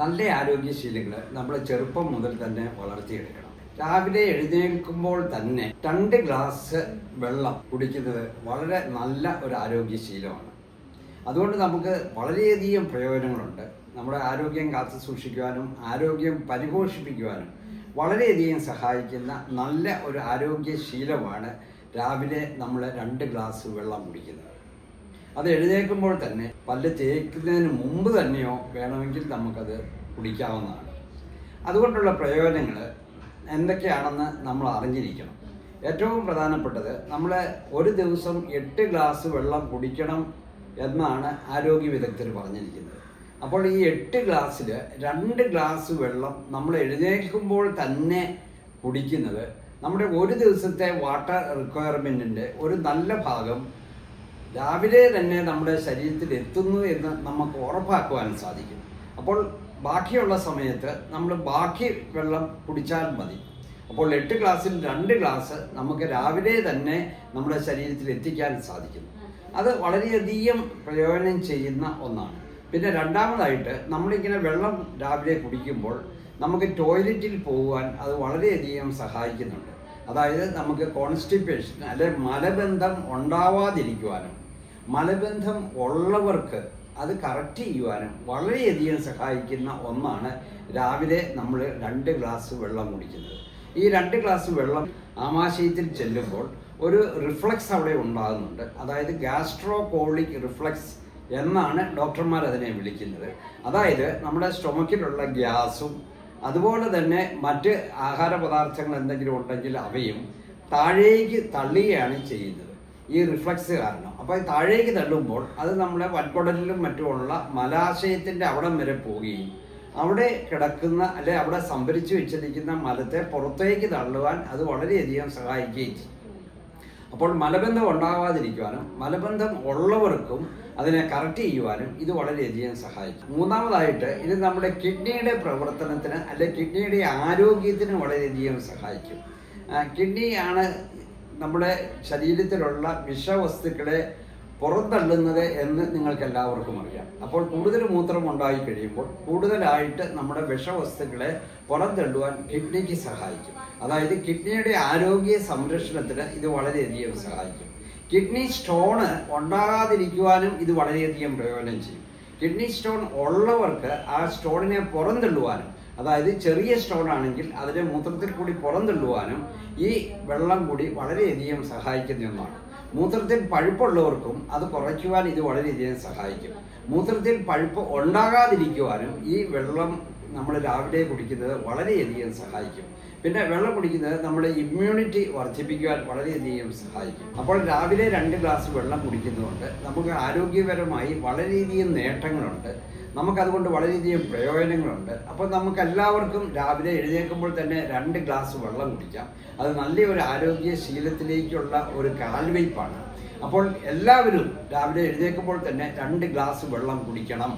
നല്ല ആരോഗ്യശീലങ്ങൾ നമ്മൾ ചെറുപ്പം മുതൽ തന്നെ വളർത്തിയെടുക്കണം. രാവിലെ എഴുന്നേൽക്കുമ്പോൾ തന്നെ രണ്ട് ഗ്ലാസ് വെള്ളം കുടിക്കുന്നത് വളരെ നല്ല ഒരു ആരോഗ്യശീലമാണ്. അതുകൊണ്ട് നമുക്ക് വളരെയധികം പ്രയോജനങ്ങളുണ്ട്. നമ്മുടെ ആരോഗ്യം കാത്തു സൂക്ഷിക്കുവാനും ആരോഗ്യം പരിപോഷിപ്പിക്കുവാനും വളരെയധികം സഹായിക്കുന്ന നല്ല ഒരു ആരോഗ്യശീലമാണ് രാവിലെ നമ്മൾ രണ്ട് ഗ്ലാസ് വെള്ളം കുടിക്കുന്നത്. അത് എഴുന്നേൽക്കുമ്പോൾ തന്നെ പല്ല് തേക്കുന്നതിന് മുമ്പ് തന്നെയോ വേണമെങ്കിൽ നമുക്കത് കുടിക്കാവുന്നതാണ്. അതുകൊണ്ടുള്ള പ്രയോജനങ്ങൾ എന്തൊക്കെയാണെന്ന് നമ്മൾ അറിഞ്ഞിരിക്കണം. ഏറ്റവും പ്രധാനപ്പെട്ടത് നമ്മൾ ഒരു ദിവസം എട്ട് ഗ്ലാസ് വെള്ളം കുടിക്കണം എന്നാണ് ആരോഗ്യ വിദഗ്ധർ പറഞ്ഞിരിക്കുന്നത്. അപ്പോൾ ഈ എട്ട് ഗ്ലാസ്സിൽ രണ്ട് ഗ്ലാസ് വെള്ളം നമ്മൾ എഴുന്നേൽക്കുമ്പോൾ തന്നെ കുടിക്കുന്നത് നമ്മുടെ ഒരു ദിവസത്തെ വാട്ടർ റിക്വയർമെന്റിന്റെ ഒരു നല്ല ഭാഗം രാവിലെ തന്നെ നമ്മുടെ ശരീരത്തിൽ എത്തുന്നു എന്ന് നമുക്ക് ഉറപ്പാക്കുവാൻ സാധിക്കും. അപ്പോൾ ബാക്കിയുള്ള സമയത്ത് നമ്മൾ ബാക്കി വെള്ളം കുടിച്ചാൽ മതി. അപ്പോൾ എട്ട് ഗ്ലാസ്സിൽ രണ്ട് ഗ്ലാസ് നമുക്ക് രാവിലെ തന്നെ നമ്മുടെ ശരീരത്തിൽ എത്തിക്കാൻ സാധിക്കുന്നു അത് വളരെയധികം പ്രയോജനം ചെയ്യുന്ന ഒന്നാണ്. പിന്നെ രണ്ടാമതായിട്ട് നമ്മളിങ്ങനെ വെള്ളം രാവിലെ കുടിക്കുമ്പോൾ നമുക്ക് ടോയ്ലറ്റിൽ പോകുവാൻ അത് വളരെയധികം സഹായിക്കുന്നുണ്ട്. അതായത് നമുക്ക് കോൺസ്റ്റിപ്പേഷൻ അല്ലെ മലബന്ധം ഉണ്ടാവാതിരിക്കുവാനും മലബന്ധം ഉള്ളവർക്ക് അത് കറക്റ്റ് ചെയ്യുവാനും വളരെയധികം സഹായിക്കുന്ന ഒന്നാണ് രാവിലെ നമ്മൾ രണ്ട് ഗ്ലാസ് വെള്ളം കുടിക്കുന്നത്. ഈ രണ്ട് ഗ്ലാസ് വെള്ളം ആമാശയത്തിൽ ചെല്ലുമ്പോൾ ഒരു റിഫ്ലക്സ് അവിടെ ഉണ്ടാകുന്നുണ്ട്. അതായത് ഗാസ്ട്രോ കോളിക് റിഫ്ലക്സ് എന്നാണ് ഡോക്ടർമാർ അതിനെ വിളിക്കുന്നത്. അതായത് നമ്മുടെ സ്റ്റൊമക്കിലുള്ള ഗ്യാസും അതുപോലെ തന്നെ മറ്റ് ആഹാര പദാർത്ഥങ്ങൾ എന്തെങ്കിലും ഉണ്ടെങ്കിൽ അവയും താഴേക്ക് തള്ളുകയാണ് ചെയ്യുന്നത്. ഈ റിഫ്ലക്സ് കാരണം. അപ്പോൾ താഴേക്ക് തള്ളുമ്പോൾ അത് നമ്മുടെ വൻകുടലിലും മറ്റുമുള്ള മലാശയത്തിന്റെ അവിടം വരെ പോവുകയും അവിടെ കിടക്കുന്ന അല്ലെ അവിടെ സംഭരിച്ചു വെച്ചിരിക്കുന്ന മലത്തെ പുറത്തേക്ക് തള്ളുവാൻ അത് വളരെയധികം സഹായിക്കുകയും ചെയ്യും. അപ്പോൾ മലബന്ധം ഉണ്ടാകാതിരിക്കുവാനും മലബന്ധം ഉള്ളവർക്കും അതിനെ കറക്റ്റ് ചെയ്യുവാനും ഇത് വളരെയധികം സഹായിക്കും. മൂന്നാമതായിട്ട് ഇത് നമ്മുടെ കിഡ്നിയുടെ പ്രവർത്തനത്തിന് അല്ലെ കിഡ്നിയുടെ ആരോഗ്യത്തിന് വളരെയധികം സഹായിക്കും. കിഡ്നിയാണ് നമ്മുടെ ശരീരത്തിലുള്ള വിഷവസ്തുക്കളെ പുറന്തള്ളുന്നത് എന്ന് നിങ്ങൾക്ക് എല്ലാവർക്കും അറിയാം. അപ്പോൾ കൂടുതൽ മൂത്രം ഉണ്ടായി കഴിയുമ്പോൾ കൂടുതലായിട്ട് നമ്മുടെ വിഷവസ്തുക്കളെ പുറന്തള്ളുവാൻ കിഡ്നിക്ക് സഹായിക്കും. അതായത് കിഡ്നിയുടെ ആരോഗ്യ സംരക്ഷണത്തിന് ഇത് വളരെയധികം സഹായിക്കും. കിഡ്നി സ്റ്റോണ് ഉണ്ടാകാതിരിക്കുവാനും ഇത് വളരെയധികം പ്രയോജനം ചെയ്യും. കിഡ്നി സ്റ്റോൺ ഉള്ളവർക്ക് ആ സ്റ്റോണിനെ പുറന്തള്ളുവാനും അതായത് ചെറിയ സ്റ്റോൺ ആണെങ്കിൽ അതിനെ മൂത്രത്തിൽ കൂടി പുറന്തള്ളുവാനും ഈ വെള്ളം കൂടി വളരെയധികം സഹായിക്കുന്ന ഒന്നാണ്. മൂത്രത്തിൽ പഴുപ്പുള്ളവർക്കും അത് കുറയ്ക്കുവാൻ ഇത് വളരെയധികം സഹായിക്കും. മൂത്രത്തിൽ പഴുപ്പ് ഉണ്ടാകാതിരിക്കുവാനും ഈ വെള്ളം നമ്മൾ രാവിലെ കുടിക്കുന്നത് വളരെയധികം സഹായിക്കും. പിന്നെ വെള്ളം കുടിക്കുന്നത് നമ്മുടെ ഇമ്മ്യൂണിറ്റി വർദ്ധിപ്പിക്കുവാൻ വളരെയധികം സഹായിക്കും. അപ്പോൾ രാവിലെ രണ്ട് ഗ്ലാസ് വെള്ളം കുടിക്കുന്നതുകൊണ്ട് നമുക്ക് ആരോഗ്യപരമായി വളരെയധികം നേട്ടങ്ങളുണ്ട്. നമുക്കതുകൊണ്ട് വളരെയധികം പ്രയോജനങ്ങളുണ്ട്. അപ്പോൾ നമുക്ക് എല്ലാവർക്കും രാവിലെ എഴുന്നേൽക്കുമ്പോൾ തന്നെ രണ്ട് ഗ്ലാസ് വെള്ളം കുടിക്കാം. അത് നല്ലൊരു ആരോഗ്യ ശീലത്തിലേക്കുള്ള ഒരു കാൽവയ്പ്പാണ്. അപ്പോൾ എല്ലാവരും രാവിലെ എഴുന്നേൽക്കുമ്പോൾ തന്നെ രണ്ട് ഗ്ലാസ് വെള്ളം കുടിക്കണം.